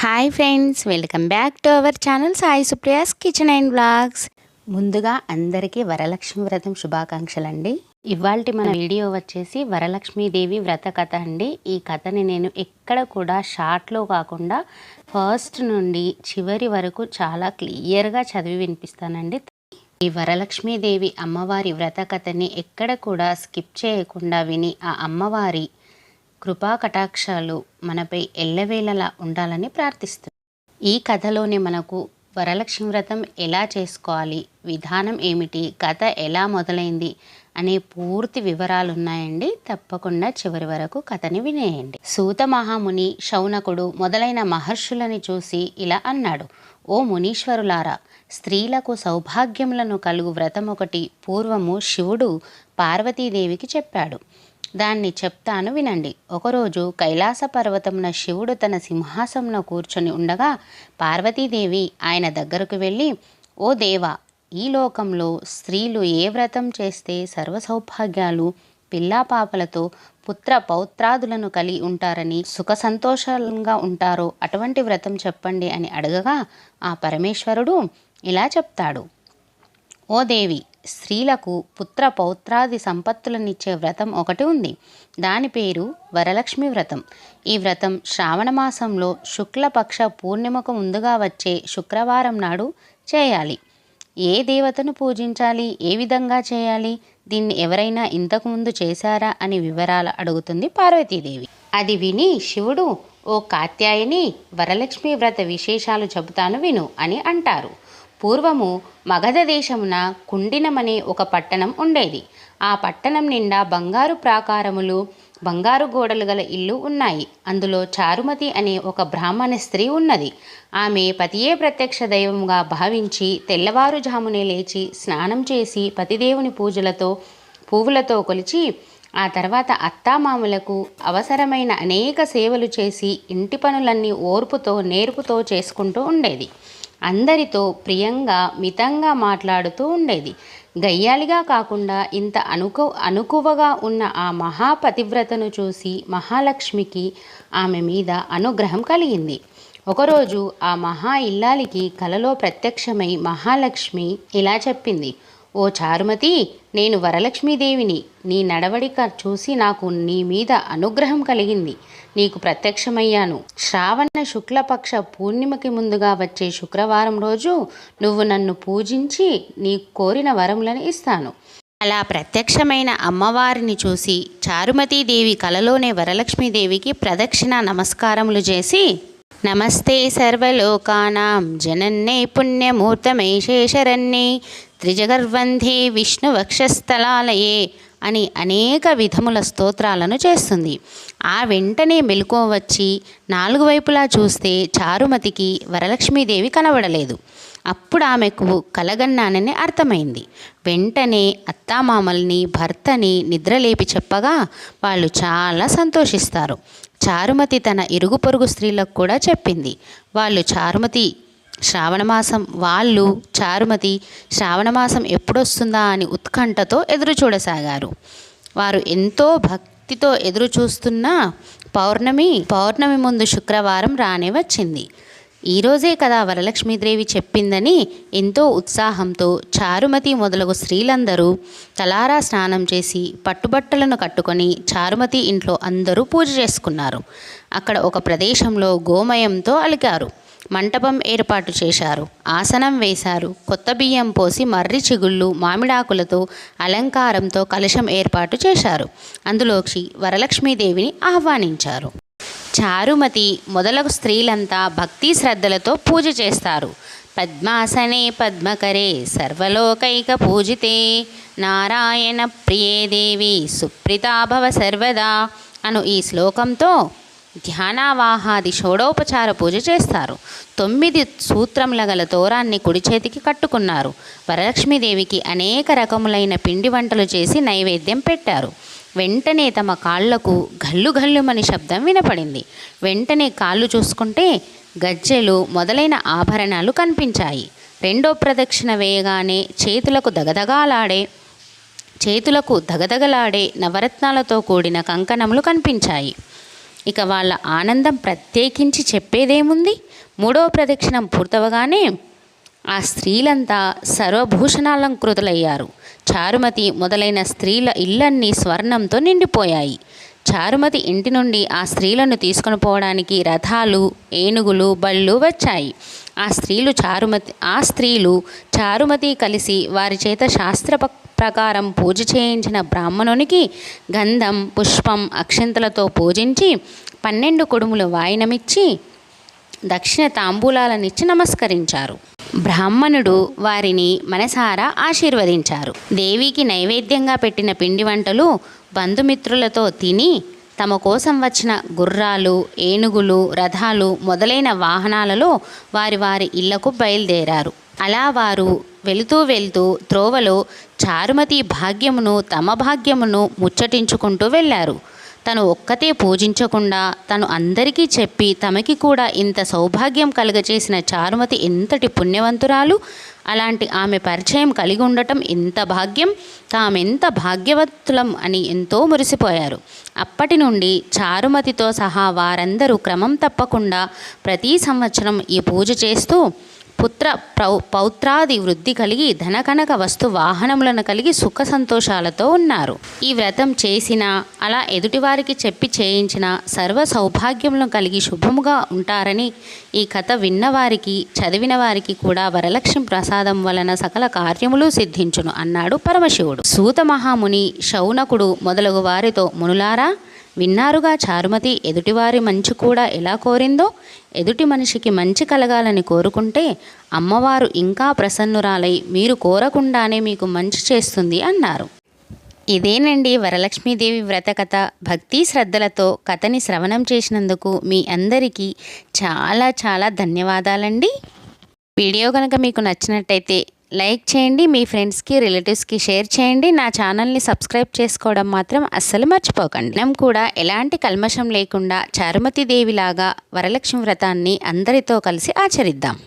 Hi friends welcome back to our channel Sai Supriya's kitchen and blogs ముందుగా అందరికీ వరలక్ష్మి వ్రతం శుభాకాంక్షలు అండి. ఇవాళ మన వీడియో వచ్చేసి వరలక్ష్మీదేవి వ్రత కథ అండి. ఈ కథని నేను ఎక్కడ కూడా షార్ట్లో కాకుండా ఫస్ట్ నుండి చివరి వరకు చాలా క్లియర్గా చదివి వినిపిస్తానండి. ఈ వరలక్ష్మీదేవి అమ్మవారి వ్రత కథని ఎక్కడ కూడా స్కిప్ చేయకుండా విని ఆ అమ్మవారి కృపా కటాక్షాలు మనపై ఎల్లవేళలా ఉండాలని ప్రార్థిస్తుంది ఈ కథలోనే మనకు వరలక్ష్మి వ్రతం ఎలా చేసుకోవాలి? విధానం ఏమిటి? కథ ఎలా మొదలైంది? అనే పూర్తి వివరాలు ఉన్నాయండి తప్పకుండా చివరి వరకు కథని వినేయండి. సూత మహాముని శౌనకుడు మొదలైన మహర్షులని చూసి ఇలా అన్నాడు. ఓ మునీశ్వరులారా స్త్రీలకు సౌభాగ్యములను కలుగు వ్రతం ఒకటి పూర్వము శివుడు పార్వతీదేవికి చెప్పాడు. దాన్ని చెప్తాను వినండి. ఒకరోజు కైలాస పర్వతమున శివుడు తన సింహాసంలో కూర్చొని ఉండగా పార్వతీదేవి ఆయన దగ్గరకు వెళ్ళి ఓ దేవా ఈ లోకంలో స్త్రీలు ఏ వ్రతం చేస్తే సర్వసౌభాగ్యాలు పిల్లాపాపలతో పిల్లా పాపలతో పుత్ర పౌత్రాదులను కలిగి ఉంటారని సుఖ సంతోషంగా ఉంటారో అటువంటి వ్రతం చెప్పండి అని అడగగా ఆ పరమేశ్వరుడు ఇలా చెప్తాడు. ఓ దేవి స్త్రీలకు పుత్ర పౌత్రాది సంపత్తులనిచ్చే వ్రతం ఒకటి ఉంది. దాని పేరు వరలక్ష్మి వ్రతం. ఈ వ్రతం శ్రావణ మాసంలో శుక్లపక్ష పూర్ణిమకు ముందుగా వచ్చే శుక్రవారం నాడు చేయాలి. ఏ దేవతను పూజించాలి? ఏ విధంగా చేయాలి? దీన్ని ఎవరైనా ఇంతకుముందు చేశారా అని వివరాలు అడుగుతుంది పార్వతీదేవి. అది విని శివుడు ఓ కాత్యాయని వరలక్ష్మి వ్రత విశేషాలు చెబుతాను విను అని అంటారు. పూర్వము మగధ దేశమున కుండినమనే ఒక పట్టణం ఉండేది. ఆ పట్టణం నిండా బంగారు ప్రాకారములు బంగారు గోడలు గల ఇల్లు ఉన్నాయి. అందులో చారుమతి అనే ఒక బ్రాహ్మణ స్త్రీ ఉన్నది. ఆమె పతియే ప్రత్యక్ష దైవంగా భావించి తెల్లవారుజామునే లేచి స్నానం చేసి పతిదేవుని పూజలతో పువ్వులతో కొలిచి ఆ తర్వాత అత్తామామలకు అవసరమైన అనేక సేవలు చేసి ఇంటి పనులన్నీ ఓర్పుతో నేర్పుతో చేసుకుంటూ ఉండేది. అందరితో ప్రియంగా మితంగా మాట్లాడుతూ ఉండేది. గయ్యాలిగా కాకుండా ఇంత అనుకు అనుకువగా ఉన్న ఆ మహాపతివ్రతను చూసి మహాలక్ష్మికి ఆమె మీద అనుగ్రహం కలిగింది. ఒకరోజు ఆ మహా ఇల్లాలికి కలలో ప్రత్యక్షమై మహాలక్ష్మి ఇలా చెప్పింది. ఓ చారుమతి నేను వరలక్ష్మీదేవిని. నీ నడవడిక చూసి నాకు నీ మీద అనుగ్రహం కలిగింది. నీకు ప్రత్యక్షమయ్యాను. శ్రావణ శుక్లపక్ష పూర్ణిమకి ముందుగా వచ్చే శుక్రవారం రోజు నువ్వు నన్ను పూజించి నీ కోరిన వరములను ఇస్తాను. అలా ప్రత్యక్షమైన అమ్మవారిని చూసి చారుమతీదేవి కలలోనే వరలక్ష్మీదేవికి ప్రదక్షిణ నమస్కారములు చేసి నమస్తే సర్వలోకానాం జనన్నే పుణ్యమూర్తమే శేషరన్నే త్రిజగర్వంధే విష్ణువక్షస్థలాలయే అని అనేక విధముల స్తోత్రాలను చేస్తుంది. ఆ వెంటనే మెలకువ వచ్చి నాలుగు వైపులా చూస్తే చారుమతికి వరలక్ష్మీదేవి కనబడలేదు. అప్పుడు ఆమెకు కలగన్నానని అర్థమైంది. వెంటనే అత్తామామల్ని భర్తని నిద్రలేపి చెప్పగా వాళ్ళు చాలా సంతోషిస్తారు. చారుమతి తన ఇరుగు పొరుగు స్త్రీలకు కూడా చెప్పింది. వాళ్ళు చారుమతి శ్రావణమాసం వాళ్ళు చారుమతి శ్రావణమాసం ఎప్పుడొస్తుందా అని ఉత్కంఠతో ఎదురు చూడసాగారు. వారు ఎంతో భక్తితో ఎదురు చూస్తున్న పౌర్ణమి పౌర్ణమి ముందు శుక్రవారం రానే వచ్చింది. ఈరోజే కదా వరలక్ష్మీదేవి చెప్పిందని ఎంతో ఉత్సాహంతో చారుమతి మొదలగు స్త్రీలందరూ తలారా స్నానం చేసి పట్టుబట్టలను కట్టుకొని చారుమతి ఇంట్లో అందరూ పూజ చేసుకున్నారు. అక్కడ ఒక ప్రదేశంలో గోమయంతో అలికారు మంటపం ఏర్పాటు చేశారు. ఆసనం వేశారు. కొత్త బియ్యం పోసి మర్రి చిగుళ్ళు మామిడాకులతో అలంకారంతో కలశం ఏర్పాటు చేశారు. అందులోకి వరలక్ష్మీదేవిని ఆహ్వానించారు. చారుమతి మొదలగు స్త్రీలంతా భక్తి శ్రద్ధలతో పూజ చేస్తారు. పద్మాసనే పద్మకరే సర్వలోకైక పూజితే. నారాయణ ప్రియే దేవి సుప్రీతాభవ సర్వదా అను ఈ శ్లోకంతో ధ్యానావాహాది షోడోపచార పూజ చేస్తారు. తొమ్మిది సూత్రముల గల తోరాన్ని కుడి చేతికి కట్టుకున్నారు. వరలక్ష్మీదేవికి అనేక రకములైన పిండి వంటలు చేసి నైవేద్యం పెట్టారు. వెంటనే తమ కాళ్ళకు గల్లు గల్లుమని శబ్దం వినపడింది. వెంటనే కాళ్ళు చూసుకుంటే గజ్జెలు మొదలైన ఆభరణాలు కనిపించాయి. రెండో ప్రదక్షిణ వేయగానే చేతులకు దగదగాలాడే చేతులకు దగదగలాడే నవరత్నాలతో కూడిన కంకణములు కనిపించాయి. ఇక వాళ్ళ ఆనందం ప్రత్యేకించి చెప్పేదేముంది? మూడవ ప్రదక్షిణం పూర్తవగానే ఆ స్త్రీలంతా సర్వభూషణాలంకృతులయ్యారు. చారుమతి మొదలైన స్త్రీల ఇళ్ళన్నీ స్వర్ణంతో నిండిపోయాయి. చారుమతి ఇంటి నుండి ఆ స్త్రీలను తీసుకుని పోవడానికి రథాలు ఏనుగులు బళ్ళు వచ్చాయి. ఆ స్త్రీలు చారుమతి ఆ స్త్రీలు చారుమతి కలిసి వారి చేత శాస్త్ర ప్రకారం పూజ చేయించిన బ్రాహ్మణునికి గంధం పుష్పం అక్షంతలతో పూజించి పన్నెండు కుడుములు వాయినమిచ్చి దక్షిణ తాంబూలాలనిచ్చి నమస్కరించారు. బ్రాహ్మణుడు వారిని మనసారా ఆశీర్వదించారు. దేవికి నైవేద్యంగా పెట్టిన పిండి వంటలు బంధుమిత్రులతో తిని తమ కోసం వచ్చిన గుర్రాలు ఏనుగులు రథాలు మొదలైన వాహనాలలో వారి వారి ఇళ్ళకు బయలుదేరారు. అలా వారు వెళుతూ వెళ్తూ త్రోవలో చారుమతి భాగ్యమును తమ భాగ్యమును ముచ్చటించుకుంటూ వెళ్ళారు. తను ఒక్కతే పూజించకుండా తను అందరికీ చెప్పి తమకి కూడా ఇంత సౌభాగ్యం కలుగచేసిన చారుమతి ఎంతటి పుణ్యవంతురాలు. అలాంటి ఆమె పరిచయం కలిగి ఉండటం ఎంత భాగ్యం. తామెంత భాగ్యవతులం అని ఎంతో మురిసిపోయారు. అప్పటి నుండి చారుమతితో సహా వారందరూ క్రమం తప్పకుండా ప్రతి సంవత్సరం ఈ పూజ చేస్తూ పుత్ర ప్రౌ పౌత్రాది వృద్ధి కలిగి ధనకనక వస్తు వాహనములను కలిగి సుఖ సంతోషాలతో ఉన్నారు. ఈ వ్రతం చేసిన అలా ఎదుటివారికి చెప్పి చేయించిన సర్వ సౌభాగ్యములను కలిగి శుభముగా ఉంటారని ఈ కథ విన్నవారికి చదివిన వారికి కూడా వరలక్ష్మి ప్రసాదం వలన సకల కార్యములు సిద్ధించును అన్నాడు పరమశివుడు. సూత మహాముని శౌనకుడు మొదలగు వారితో మునులారా విన్నారుగా చారుమతి ఎదుటివారి మంచి కూడా ఎలా కోరిందో? ఎదుటి మనిషికి మంచి కలగాలని కోరుకుంటే అమ్మవారు ఇంకా ప్రసన్నురాలై మీరు కోరకుండానే మీకు మంచి చేస్తుంది అన్నారు. ఇదేనండి వరలక్ష్మీదేవి వ్రత కథ. భక్తి శ్రద్ధలతో కథని శ్రవణం చేసినందుకు మీ అందరికీ చాలా చాలా ధన్యవాదాలండి. వీడియో కనుక మీకు నచ్చినట్టయితే లైక్ చేయండి మీ ఫ్రెండ్స్కి రిలేటివ్స్కి షేర్ చేయండి. నా ఛానల్ని సబ్స్క్రైబ్ చేసుకోవడం మాత్రం అస్సలు మర్చిపోకండి. మనం కూడా ఎలాంటి కల్మషం లేకుండా చారుమతి దేవిలాగా వరలక్ష్మి వ్రతాన్ని అందరితో కలిసి ఆచరిద్దాం.